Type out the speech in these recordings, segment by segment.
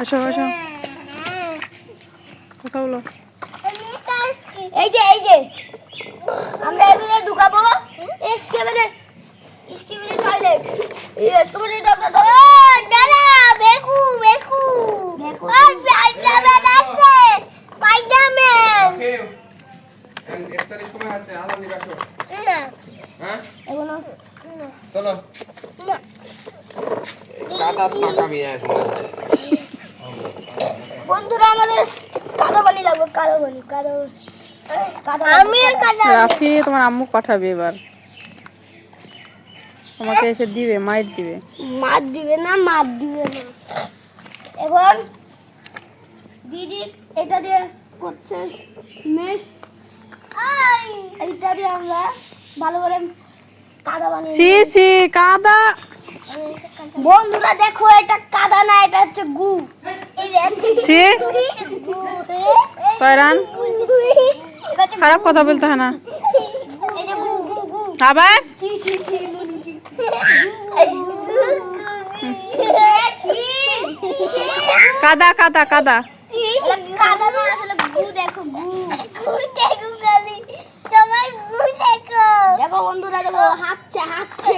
আসো আসো। কথা বলো এই যে এই যে। আমরা এগুলো ঢুকাবো। এসকেবারে এসকেবারে টয়লেট এসকেবারে টয়লেট দাদা বেকু বেকু। বেকু আর স্পাইডারম্যান আছে স্পাইডারম্যান Okay. And ইফতারের সময় হচ্ছে আজান দিবা তো। না। হ্যাঁ? এগুলো চলো। না। কাদা পাকা মিয়া বন্ধুরা আমাদের কাদা বানি লাগবে কাদা বানি কাদা রাফি তোমার আম্মু পাঠাবে এবার। তোমাকে এসে দিবে মাইট দিবে। মার দিবে না মার দিবে না। এখন দিদি এটা দিয়ে করছে মেশ। এইটা দিয়ে আমরা ভালো করে কাদা বানিয়ে সি সি কাদা। বন্ধুরা দেখো এটা কাদা না এটা হচ্ছে গু। সি তয়রান খারাপ কথা বলতে হয় না। আবার? কাদা কাদা কাদা। কাদা না আসলে গু দেখো গু গু দেখো গালি সবাই গু দেখো দেখো বন্ধুরা দেখো হাঁটছে হাঁটছে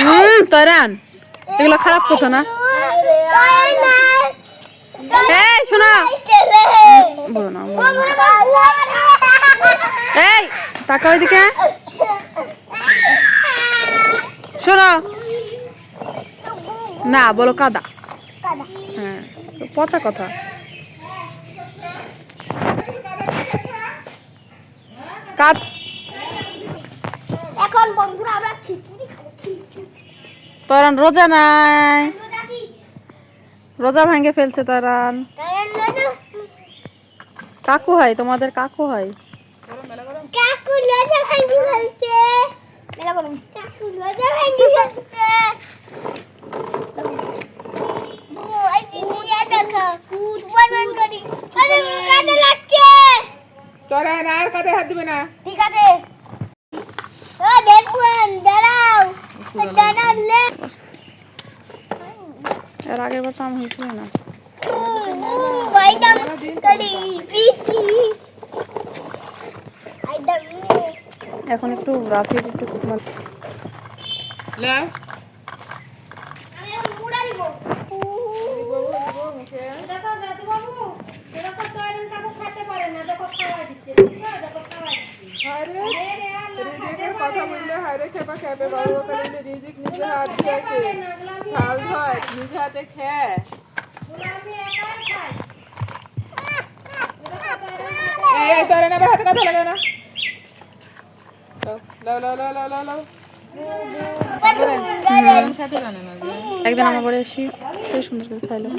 হুম তয়রান এগুলো খারাপ কথা না? এই শোনো। বলো না বলো এই তাকা ওইদিকে। শোনো। না বলো কাদা। হ্যাঁ পচা কথা। কাদ। এখন বন্ধুরা আমরা খিচুড়ি খাব খিচুড়ি। তরান রোজা নাই। রোজা ভাঙে ফেলছে তরান কাকু হয় তোমাদের কাকু হয় কাকু ফেলছে। কাকু ফেলছে। তোরা আর কাঁধে হাত দিবে না? ঠিক আছে। ও দেখুন এর আগের বার তো আম হয়েছিল না। এখন একটু রাফির একটু কথা বললে হায়রে খেপা খেপে বাবু রিজিক নিজে হাত দিয়ে আসে। ভালো হয় নিজে হাতে খেয়ে এই তোরে না হাতে কথা লাগে না। একদিন আমার আসি সেই সুন্দর করে খাইলাম